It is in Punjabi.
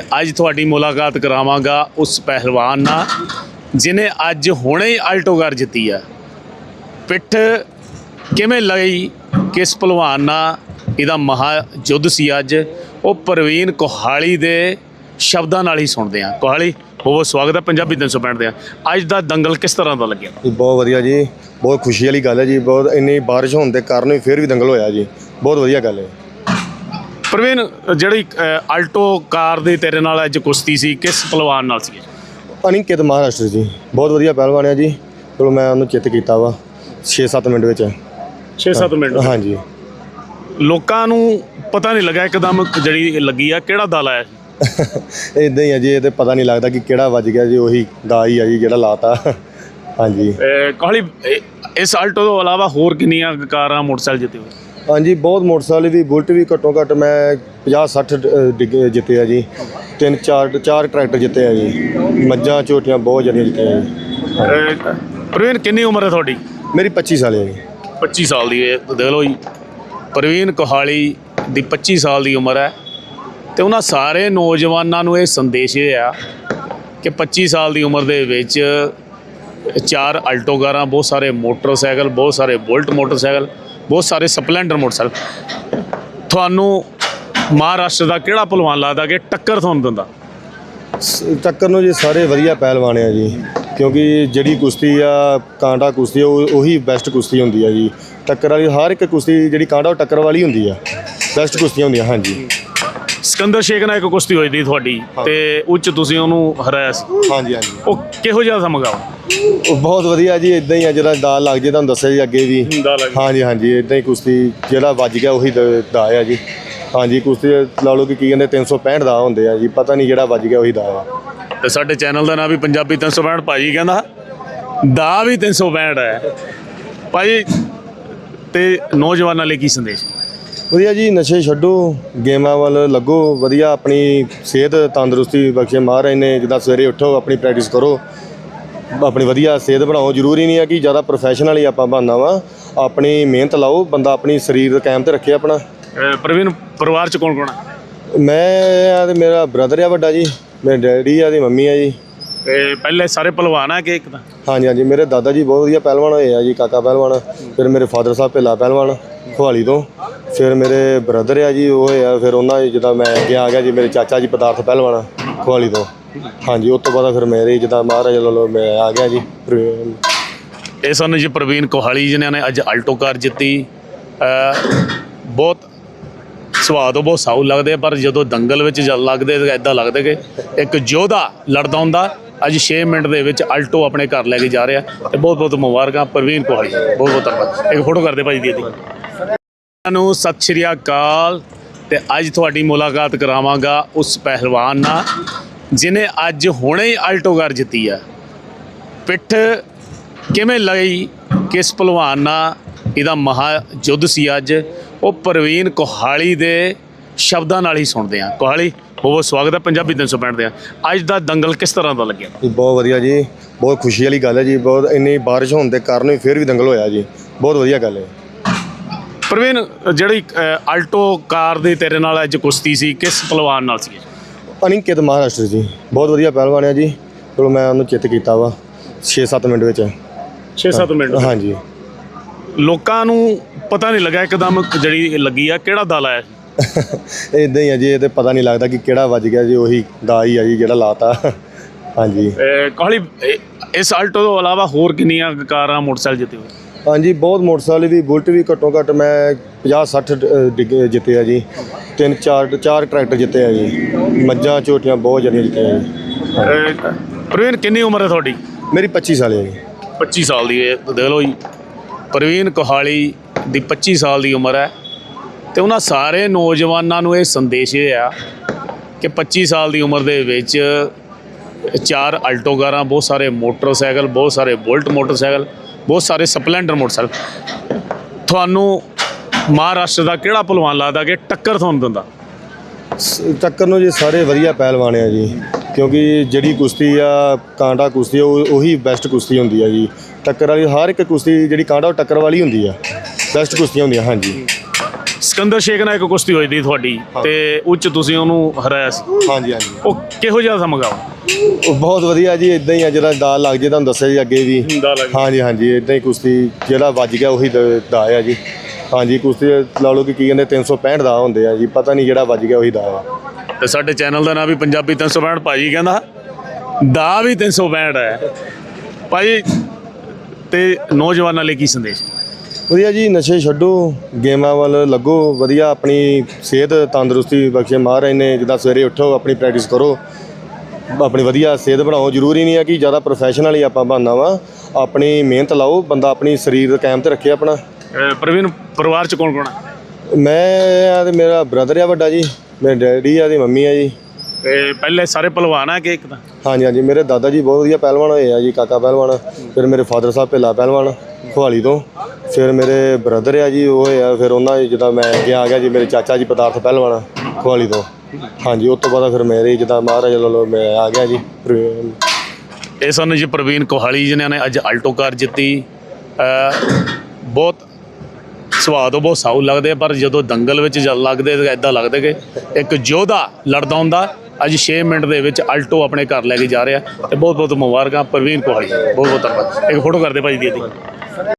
ਅੱਜ ਤੁਹਾਡੀ ਮੁਲਾਕਾਤ ਕਰਾਵਾਂਗਾ ਉਸ ਪਹਿਲਵਾਨ ਨਾਲ ਜਿਨੇ ਅੱਜ ਹੁਣੇ ਹੀ ਆਲਟੋ ਆਲਟੋਗਰ ਜਿੱਤੀ ਆ। ਪਿੱਠ ਕਿਵੇਂ ਲਈ ਕਿਸ ਪਹਿਲਵਾਨ ਨਾਲ? ਇਹਦਾ ਮਹਾ ਯੁੱਧ ਸੀ ਅੱਜ। ਉਹ ਪ੍ਰਵੀਨ ਕੋਹਾਲੀ ਦੇ ਸ਼ਬਦਾਂ ਨਾਲ ਹੀ ਸੁਣਦੇ ਆ। ਕੋਹਾਲੀ, ਬਹੁਤ ਸਵਾਗਤ ਹੈ ਪੰਜਾਬੀ 365 ਦੇ। ਅੱਜ ਦਾ ਦੰਗਲ ਕਿਸ ਤਰ੍ਹਾਂ ਦਾ ਲੱਗਿਆ? ਬਹੁਤ ਵਧੀਆ ਜੀ। ਬਹੁਤ ਖੁਸ਼ੀ ਵਾਲੀ ਗੱਲ ਹੈ ਜੀ। ਬਹੁਤ ਇੰਨੀ ਬਾਰਿਸ਼ ਹੋਣ ਦੇ ਕਾਰਨ ਵੀ ਫਿਰ ਵੀ ਦੰਗਲ ਹੋਇਆ ਜੀ। ਬਹੁਤ ਵਧੀਆ ਗੱਲ ਹੈ। ਪ੍ਰਵੀਨ ਜਿਹੜੀ ਅ, ਆਲਟੋ ਕਾਰ ਦੇ ਤੇਰੇ ਨਾਲ ਅੱਜ ਕੁਸ਼ਤੀ ਸੀ ਕਿਸ ਪਹਿਲਵਾਨ ਨਾਲ ਸੀ? ਅਨਿਕੇਤ ਮਹਾਰਾਸ਼ਟਰ ਜੀ। ਬਹੁਤ ਵਧੀਆ ਪਹਿਲਵਾਨ ਹੈ ਜੀ। ਚਲੋ ਮੈਂ ਉਹਨੂੰ ਚਿੱਤ ਕੀਤਾ ਵਾ 6-7 ਮਿੰਟ ਵਿੱਚ। 6-7 ਮਿੰਟ ਹਾਂਜੀ। ਲੋਕਾਂ ਨੂੰ ਪਤਾ ਨਹੀਂ ਲੱਗਾ ਇੱਕਦਮ ਜਿਹੜੀ ਲੱਗੀ ਆ ਕਿਹੜਾ ਦਲ ਆਇਆ ਇਦਾਂ ਹੀ ਹੈ ਜੀ ਇਹ ਤੇ ਪਤਾ ਨਹੀਂ ਲੱਗਦਾ ਕਿ ਕਿਹੜਾ ਵੱਜ ਗਿਆ ਜੀ ਉਹੀ ਦਾ ਹੀ ਹੈ ਜੀ ਜਿਹੜਾ ਲਾਤਾ। ਹਾਂਜੀ। ਕਾਹਲੀ ਇਸ ਆਲਟੋ ਤੋਂ ਇਲਾਵਾ ਹੋਰ ਕਿੰਨੀਆਂ ਕਾਰਾਂ ਮੋਟਰਸਾਈਕਲ ਜਿੱਤੇ ਹੋਏ? ਹਾਂਜੀ ਬਹੁਤ ਮੋਟਰਸਾਈਕਲ ਵੀ ਬੁਲਟ ਵੀ ਘੱਟੋ ਘੱਟ ਮੈਂ 50-60 ਡਿੱਗੇ ਜਿੱਤੇ ਆ ਜੀ। ਤਿੰਨ ਚਾਰ ਚਾਰ ਟਰੈਕਟਰ ਜਿੱਤੇ ਆ ਜੀ। ਮੱਝਾਂ ਝੋਟੀਆਂ ਬਹੁਤ ਜ਼ਿਆਦਾ ਜਿੱਤੇ ਆ ਜੀ ਪ੍ਰਵੀਨ ਕਿੰਨੀ ਉਮਰ ਹੈ ਤੁਹਾਡੀ? ਮੇਰੀ 25 ਸਾਲ ਹੈ ਜੀ। 25 ਸਾਲ ਦੀ ਹੈ ਦੇਖ ਲਓ ਜੀ। ਪ੍ਰਵੀਨ ਕੋਹਾਲੀ ਦੀ 25 ਸਾਲ ਦੀ ਉਮਰ ਹੈ। ਤੇ ਉਹਨਾਂ ਸਾਰੇ ਨੌਜਵਾਨਾਂ ਨੂੰ ਇਹ ਸੰਦੇਸ਼ ਇਹ ਆ ਕਿ 25 ਸਾਲ ਦੀ ਉਮਰ ਦੇ ਵਿੱਚ ਚਾਰ ਆਲਟੋ ਕਾਰਾਂ ਬਹੁਤ ਸਾਰੇ ਮੋਟਰਸਾਈਕਲ ਬਹੁਤ ਸਾਰੇ ਬੁਲਟ ਮੋਟਰਸਾਈਕਲ ਬਹੁਤ ਸਾਰੇ ਸਪਲੈਂਡਰ ਮੋਟਰਸਾਈਕਲ। ਤੁਹਾਨੂੰ ਮਹਾਰਾਸ਼ਟਰ ਦਾ ਕਿਹੜਾ ਪਹਿਲਵਾਨ ਲੱਗਦਾ ਕਿ ਟੱਕਰ ਤੁਹਾਨੂੰ ਦਿੰਦਾ? ਸ- ਟੱਕਰ ਨੂੰ ਜੀ ਸਾਰੇ ਵਧੀਆ ਪਹਿਲਵਾਨ ਆ ਜੀ। ਕਿਉਂਕਿ ਜਿਹੜੀ ਕੁਸ਼ਤੀ ਆ ਕਾਂਡਾ ਕੁਸ਼ਤੀ ਆ, ਉਹ ਉਹੀ ਬੈਸਟ ਕੁਸ਼ਤੀ ਹੁੰਦੀ ਆ ਜੀ। ਟੱਕਰ ਵਾਲੀ ਹਰ ਇੱਕ ਕੁਸ਼ਤੀ ਜਿਹੜੀ ਕਾਂਡਾ ਉਹ ਟੱਕਰ ਵਾਲੀ ਹੁੰਦੀ ਆ। ਬੈਸਟ ਕੁਸ਼ਤੀਆਂ ਹੁੰਦੀਆਂ ਹਾਂਜੀ। ਸਿਕੰਦਰ ਸ਼ੇਖ ਨਾਲ ਇੱਕ ਕੁਸ਼ਤੀ ਹੋਈ ਦੀ ਤੁਹਾਡੀ ਤੇ ਉੱਚ ਤੁਸੀਂ ਉਹਨੂੰ ਹਰਾਇਆ ਸੀ। ਹਾਂਜੀ ਹਾਂਜੀ। ਉਹ ਕਿਹੋ ਜਿਹਾ ਸਮਝਾਓ ਉਹ ਬਹੁਤ ਵਧੀਆ ਜੀ ਇਦਾਂ ਹੀ ਆ ਜਿਹੜਾ ਦਾਲ ਲੱਗ ਜੇ ਤੁਹਾਨੂੰ ਦੱਸਿਆ ਜੀ ਅੱਗੇ ਵੀ। ਹਾਂਜੀ ਹਾਂਜੀ ਇਦਾਂ ਹੀ ਕੁਸ਼ਤੀ ਜਿਹੜਾ ਵੱਜ ਗਿਆ ਉਹੀ ਦ- ਦਾ ਆ ਜੀ। ਹਾਂਜੀ ਕੁਸ਼ਤੀ ਲਾ ਲਓ ਕਿ ਕੀ ਕਹਿੰਦੇ 365 ਦਾ ਹੁੰਦੇ ਆ ਜੀ ਪਤਾ ਨਹੀਂ ਜਿਹੜਾ ਵੱਜ ਗਿਆ ਉਹੀ ਦਾ ਆ। ਤੇ ਸਾਡੇ ਚੈਨਲ ਦਾ ਨਾਮ ਵੀ ਪੰਜਾਬੀ 365 ਭਾਜੀ ਕਹਿੰਦਾ ਦਾ ਵੀ 365 ਹੈ। ਭਾਜੀ ਤੇ ਨੌਜਵਾਨਾਂ ਲਈ ਕੀ ਸੰਦੇਸ਼? ਵਧੀਆ ਜੀ ਨਸ਼ੇ ਛੱਡੋ ਗੇਮਾਂ ਵੱਲ ਲੱਗੋ ਵਧੀਆ ਆਪਣੀ ਸਿਹਤ ਤੰਦਰੁਸਤੀ ਬਖਸ਼ੇ ਮਹਾਰਾਜ ਨੇ ਜਿੱਦਾਂ ਸਵੇਰੇ ਉੱਠੋ ਆਪਣੀ ਪ੍ਰੈਕਟਿਸ ਕਰੋ। ਆਪਣੀ ਵਧੀਆ ਸਿਹਤ ਬਣਾਓ ਜ਼ਰੂਰੀ ਨਹੀਂ ਹੈ ਕਿ ਜ਼ਿਆਦਾ ਪ੍ਰੋਫੈਸ਼ਨਲ ਹੀ ਆਪਾਂ ਬਣਨਾ ਵਾ। ਆਪਣੀ ਮਿਹਨਤ ਲਾਓ ਬੰਦਾ ਆਪਣੀ ਸਰੀਰ ਕਾਇਮ ਤੇ ਰੱਖੇ ਆਪਣਾ। ਪ੍ਰਵੀਨ ਪਰਿਵਾਰ ਚ ਕੌਣ ਕੌਣ ਹੈ? ਮੈਂ ਆ ਤੇ ਮੇਰਾ ਬ੍ਰਦਰ ਆ ਵੱਡਾ ਜੀ ਮੇਰੇ ਡੈਡੀ ਆ ਤੇ ਮੰਮੀ ਆ ਜੀ। ਤੇ ਪਹਿਲੇ ਸਾਰੇ ਪਹਿਲਵਾਨ ਆ ਕਿ ਇੱਕ ਤਾਂ ਹਾਂਜੀ ਹਾਂਜੀ ਮੇਰੇ ਦਾਦਾ ਜੀ ਬਹੁਤ ਵਧੀਆ ਪਹਿਲਵਾਨ ਹੋਏ ਆ ਜੀ ਕਾਕਾ ਪਹਿਲਵਾਨ ਫਿਰ ਮੇਰੇ ਫਾਦਰ ਸਾਹਿਬ ਭੇਲਾ ਪਹਿਲਵਾਨ ਖੁਹਾਲੀ ਤੋਂ। ਫਿਰ ਮੇਰੇ ਬ੍ਰਦਰ ਆ ਜੀ, ਉਹ ਆ, ਫਿਰ ਉਹਨਾਂ ਦੀ ਜਿੱਦਾਂ ਮੈਂ ਅੱਗੇ ਆ ਗਿਆ ਜੀ, ਮੇਰੇ ਚਾਚਾ ਜੀ ਪਦਾਰਥ ਪਹਿਲਵਾਨ ਖੁਹਾਲੀ ਤੋਂ। ਹਾਂਜੀ ਉਸ ਤੋਂ ਬਾਅਦ ਫਿਰ ਮੇਰੇ ਜਿੱਦਾਂ ਮਹਾਰਾਜ ਵੱਲੋਂ ਮੈਂ ਆ ਗਿਆ ਜੀ ਇਹ ਸਨ ਜੀ ਪ੍ਰਵੀਨ ਕੋਹਾਲੀ ਜਿਨ੍ਹਾਂ ਨੇ ਅੱਜ ਆਲਟੋ ਕਾਰ ਜਿੱਤੀ। ਬਹੁਤ ਸਵਾਦ ਉਹ, ਬਹੁਤ ਸਾਊ ਲੱਗਦੇ ਪਰ ਜਦੋਂ ਦੰਗਲ ਵਿੱਚ ਜਲ ਲੱਗਦੇ ਤਾਂ ਲੱਗਦੇ ਲੱਗਦਾ ਕਿ ਇੱਕ ਯੋਧਾ ਲੜਦਾ ਹੁੰਦਾ, ਅੱਜ 6 ਮਿੰਟ ਦੇ ਵਿੱਚ ਆਲਟੋ ਆਪਣੇ ਘਰ ਲੈ ਕੇ ਜਾ ਰਿਹਾ। ਤੇ ਬਹੁਤ ਬਹੁਤ ਮੁਬਾਰਕਾਂ ਪ੍ਰਵੀਨ ਕੋਹਾਲੀ ਬਹੁਤ ਬਹੁਤ ਧੰਨਵਾਦ। ਇੱਕ ਫੋਟੋ ਕਰਦੇ ਭਾਈ ਦੀ ਇਹਦੀ। ਨੂੰ ਸਤਿ ਸ਼੍ਰੀ ਅਕਾਲ ਤੇ ਅੱਜ ਤੁਹਾਡੀ ਮੁਲਾਕਾਤ ਕਰਾਵਾਂਗਾ ਉਸ ਪਹਿਲਵਾਨ ਨਾਲ ਜਿਨੇ ਅੱਜ ਹੁਣੇ ਹੀ ਆਲਟੋ ਕਾਰ ਜਿੱਤੀ ਆ। ਪਿੱਠ ਕਿਵੇਂ ਲਈ ਕਿਸ ਪਹਿਲਵਾਨ ਨਾਲ ਇਹਦਾ ਮਹਾ ਯੁੱਧ ਸੀ ਅੱਜ। ਉਹ ਪ੍ਰਵੀਨ ਕੋਹਾਲੀ ਦੇ ਸ਼ਬਦਾਂ ਨਾਲ ਹੀ ਸੁਣਦੇ ਆ ਕੋਹਾਲੀ ਬਹੁਤ ਸਵਾਗਤ ਹੈ ਪੰਜਾਬੀ 365 ਦੇ ਅੱਜ ਦਾ ਦੰਗਲ ਕਿਸ ਤਰ੍ਹਾਂ ਦਾ ਲੱਗਿਆ? ਜੀ, ਬਹੁਤ ਵਧੀਆ ਜੀ। ਬਹੁਤ ਖੁਸ਼ੀ ਵਾਲੀ ਗੱਲ ਹੈ ਜੀ। ਬਹੁਤ ਇੰਨੀ ਬਾਰਿਸ਼ ਹੋਣ ਦੇ ਕਾਰਨ ਵੀ ਫਿਰ ਵੀ ਦੰਗਲ ਹੋਇਆ ਜੀ। ਬਹੁਤ ਵਧੀਆ ਗੱਲ ਹੈ। ਪ੍ਰਵੀਨ ਜਿਹੜੀ ਅ, ਆਲਟੋ ਕਾਰ ਦੇ ਤੇਰੇ ਨਾਲ ਅੱਜ ਕੁਸ਼ਤੀ ਸੀ ਕਿਸ ਪਹਿਲਵਾਨ ਨਾਲ ਸੀ? ਅਨਿਕੇਤ ਮਹਾਰਾਸ਼ਟਰ ਜੀ। ਬਹੁਤ ਵਧੀਆ ਪਹਿਲਵਾਨ ਹੈ ਜੀ। ਚਲੋ ਮੈਂ ਉਹਨੂੰ ਚਿੱਤ ਕੀਤਾ ਵਾ 6-7 ਮਿੰਟ ਵਿੱਚ। 6-7 ਮਿੰਟ ਹਾਂਜੀ। ਲੋਕਾਂ ਨੂੰ ਪਤਾ ਨਹੀਂ ਲੱਗਾ ਇੱਕਦਮ ਜਿਹੜੀ ਲੱਗੀ ਆ ਕਿਹੜਾ ਦਲ ਆਇਆ ਇਦਾਂ ਹੀ ਹੈ ਜੀ ਇਹ ਤੇ ਪਤਾ ਨਹੀਂ ਲੱਗਦਾ ਕਿ ਕਿਹੜਾ ਵੱਜ ਗਿਆ ਜੀ ਉਹੀ ਦਾ ਹੀ ਆ ਜੀ ਜਿਹੜਾ ਲਾਤਾ। ਹਾਂਜੀ। ਕਾਹਲੀ ਇਸ ਆਲਟੋ ਤੋਂ ਇਲਾਵਾ ਹੋਰ ਕਿੰਨੀਆਂ ਕਾਰਾਂ ਮੋਟਰਸਾਈਕਲ ਜਿੱਤੇ ਹੋਏ? ਹਾਂਜੀ ਬਹੁਤ ਮੋਟਰਸਾਈਕਲ ਵੀ ਬੁਲਟ ਵੀ ਘੱਟੋ ਘੱਟ ਮੈਂ 50-60 ਡਿੱਗੇ ਜਿੱਤੇ ਆ ਜੀ। ਤਿੰਨ ਚਾਰ ਚਾਰ ਟਰੈਕਟਰ ਜਿੱਤੇ ਆ ਜੀ। ਮੱਝਾਂ ਝੋਟੀਆਂ ਬਹੁਤ ਜ਼ਿਆਦਾ ਜਿੱਤੇ ਆ ਜੀ। ਅਹ, ਪ੍ਰਵੀਨ ਕਿੰਨੀ ਉਮਰ ਹੈ ਤੁਹਾਡੀ? ਮੇਰੀ 25 ਸਾਲ ਹੈ ਜੀ। 25 ਸਾਲ ਦੀ ਹੈ ਦੇਖ ਲਓ ਜੀ। ਪ੍ਰਵੀਨ ਕੋਹਾਲੀ ਦੀ 25 ਸਾਲ ਦੀ ਉਮਰ ਹੈ। ਤੇ ਉਹਨਾਂ ਸਾਰੇ ਨੌਜਵਾਨਾਂ ਨੂੰ ਇਹ ਸੰਦੇਸ਼ ਇਹ ਆ ਕਿ 25 ਸਾਲ ਦੀ ਉਮਰ ਦੇ ਵਿੱਚ ਚਾਰ ਆਲਟੋ ਕਾਰਾਂ ਬਹੁਤ ਸਾਰੇ ਮੋਟਰਸਾਈਕਲ ਬਹੁਤ ਸਾਰੇ ਬੁਲਟ ਮੋਟਰਸਾਈਕਲ ਬਹੁਤ ਸਾਰੇ ਸਪਲੈਂਡਰ ਮੋਟਰਸਾਈਕਲ। ਤੁਹਾਨੂੰ ਮਹਾਰਾਸ਼ਟਰ ਦਾ ਕਿਹੜਾ ਪਹਿਲਵਾਨ ਲੱਗਦਾ ਕਿ ਟੱਕਰ ਤੁਹਾਨੂੰ ਦਿੰਦਾ? ਸ- ਟੱਕਰ ਨੂੰ ਜੀ ਸਾਰੇ ਵਧੀਆ ਪਹਿਲਵਾਨ ਆ ਜੀ। ਕਿਉਂਕਿ ਜਿਹੜੀ ਕੁਸ਼ਤੀ ਆ ਕਾਂਡਾ ਕੁਸ਼ਤੀ ਆ, ਉਹ ਉਹੀ ਬੈਸਟ ਕੁਸ਼ਤੀ ਹੁੰਦੀ ਆ ਜੀ। ਟੱਕਰ ਵਾਲੀ ਹਰ ਇੱਕ ਕੁਸ਼ਤੀ ਜਿਹੜੀ ਕਾਂਟਾ ਉਹ ਟੱਕਰ ਵਾਲੀ ਹੁੰਦੀ ਆ। ਬੈਸਟ ਕੁਸ਼ਤੀਆਂ ਹੁੰਦੀਆਂ ਹਾਂਜੀ। ਸਿਕੰਦਰ ਸ਼ੇਖ ਨਾਲ ਇੱਕ ਕੁਸ਼ਤੀ ਹੋਈ ਦੀ ਤੁਹਾਡੀ ਤੇ ਉੱਚ ਤੁਸੀਂ ਉਹਨੂੰ ਹਰਾਇਆ ਸੀ। ਹਾਂਜੀ ਹਾਂਜੀ। ਉਹ ਕਿਹੋ ਜਿਹਾ ਸੀ ਮੁਕਾਬਲਾ ਉਹ ਬਹੁਤ ਵਧੀਆ ਜੀ ਇਦਾਂ ਹੀ ਆ ਜਿਹੜਾ ਦਾ ਲੱਗ ਜੇ ਤੁਹਾਨੂੰ ਦੱਸਿਆ ਜੀ ਅੱਗੇ ਵੀ। ਲੱਗ ਹਾਂਜੀ ਹਾਂਜੀ ਇਦਾਂ ਹੀ ਕੁਸ਼ਤੀ ਜਿਹੜਾ ਵੱਜ ਗਿਆ ਉਹੀ ਦ- ਆ ਜੀ। ਹਾਂਜੀ ਕੁਸ਼ਤੀ ਲਾ ਲਓ ਕਿ ਕੀ ਕਹਿੰਦੇ 365 ਦਾ ਹੁੰਦੇ ਆ ਜੀ ਪਤਾ ਨਹੀਂ ਜਿਹੜਾ ਵੱਜ ਗਿਆ ਉਹੀ ਦਾ ਆ। ਤੇ ਸਾਡੇ ਚੈਨਲ ਦਾ ਨਾਮ ਵੀ ਪੰਜਾਬੀ 365 ਭਾਜੀ ਕਹਿੰਦਾ ਦਾ ਵੀ 365 ਹੈ। ਭਾਜੀ ਤੇ ਨੌਜਵਾਨਾਂ ਲਈ ਕੀ ਸੰਦੇਸ਼? ਵਧੀਆ ਜੀ ਨਸ਼ੇ ਛੱਡੋ ਗੇਮਾਂ ਵੱਲ ਲੱਗੋ ਵਧੀਆ ਆਪਣੀ ਸਿਹਤ ਤੰਦਰੁਸਤੀ ਬਖਸ਼ੇ ਮਹਾਰਾਜ ਨੇ ਜਿੱਦਾਂ ਸਵੇਰੇ ਉੱਠੋ ਆਪਣੀ ਪ੍ਰੈਕਟਿਸ ਕਰੋ। ਆਪਣੀ ਵਧੀਆ ਸਿਹਤ ਬਣਾਓ ਜ਼ਰੂਰੀ ਨਹੀਂ ਹੈ ਕਿ ਜ਼ਿਆਦਾ ਪ੍ਰੋਫੈਸ਼ਨਲ ਹੀ ਆਪਾਂ ਬਣਨਾ ਵਾ। ਆਪਣੀ ਮਿਹਨਤ ਲਾਓ ਬੰਦਾ ਆਪਣੀ ਸਰੀਰ ਕਾਇਮ ਤੇ ਰੱਖੇ ਆਪਣਾ। ਅਹ ਪ੍ਰਵੀਨ ਪਰਿਵਾਰ ਚ ਕੌਣ ਕੌਣ ਮੈਂ ਆ ਤੇ ਮੇਰਾ ਬ੍ਰਦਰ ਆ ਵੱਡਾ ਜੀ ਮੇਰੇ ਡੈਡੀ ਆ ਤੇ ਮੰਮੀ ਆ ਜੀ। ਤੇ ਪਹਿਲੇ ਸਾਰੇ ਪਹਿਲਵਾਨ ਆ ਕਿ ਇੱਕ ਤਾਂ? ਹਾਂਜੀ ਹਾਂਜੀ ਮੇਰੇ ਦਾਦਾ ਜੀ ਬਹੁਤ ਵਧੀਆ ਪਹਿਲਵਾਨ ਹੋਏ ਆ ਜੀ ਕਾਕਾ ਪਹਿਲਵਾਨ ਫਿਰ ਮੇਰੇ ਫਾਦਰ ਸਾਹਿਬ ਭੇਲਾ ਪਹਿਲਵਾਨ ਖੁਹਾਲੀ ਤੋਂ ਫਿਰ ਮੇਰੇ ਬ੍ਰਦਰ ਆ ਜੀ ਉਹ ਆ ਫਿਰ ਉਹਨਾਂ ਦੀ ਜਿੱਦਾਂ ਮੈਂ ਅੱਗੇ ਆ ਗਿਆ ਜੀ ਮੇਰੇ ਚਾਚਾ ਜੀ ਪਦਾਰਥ ਪਹਿਲਵਾਨ ਖੁਹਾਲੀ ਤੋਂ। ਹਾਂਜੀ ਉਸ ਤੋਂ ਬਾਅਦ ਫਿਰ ਮੇਰੇ ਜਿੱਦਾਂ ਮਹਾਰਾਜ ਵੱਲੋਂ ਮੈਂ ਆ ਗਿਆ ਜੀ ਇਹ ਸਨ ਜੀ ਪ੍ਰਵੀਨ ਕੋਹਾਲੀ ਜਿਨ੍ਹਾਂ ਨੇ ਅੱਜ ਆਲਟੋ ਕਾਰ ਜਿੱਤੀ। ਬਹੁਤ ਸਵਾਦ ਉਹ ਬਹੁਤ ਸਾਊ ਲੱਗਦੇ ਪਰ ਜਦੋਂ ਦੰਗਲ ਵਿੱਚ ਜਦ ਲੱਗਦੇ ਤਾਂ ਇਦਾਂ ਲੱਗਦਾ ਕਿ ਇੱਕ ਯੋਧਾ ਲੜਦਾ ਹੁੰਦਾ ਅੱਜ 6 ਮਿੰਟ ਦੇ ਵਿੱਚ ਆਲਟੋ ਆਪਣੇ ਘਰ ਲੈ ਕੇ ਜਾ ਰਿਹਾ ਤੇ ਬਹੁਤ ਬਹੁਤ ਮੁਬਾਰਕਾਂ, ਪ੍ਰਵੀਨ ਕੋਹਾਲੀ ਬਹੁਤ ਬਹੁਤ ਧੰਨਵਾਦ। ਇੱਕ ਫੋਟੋ ਕਰਦੇ ਭਾਜੀ ਦੀ ਇਹਦੀ।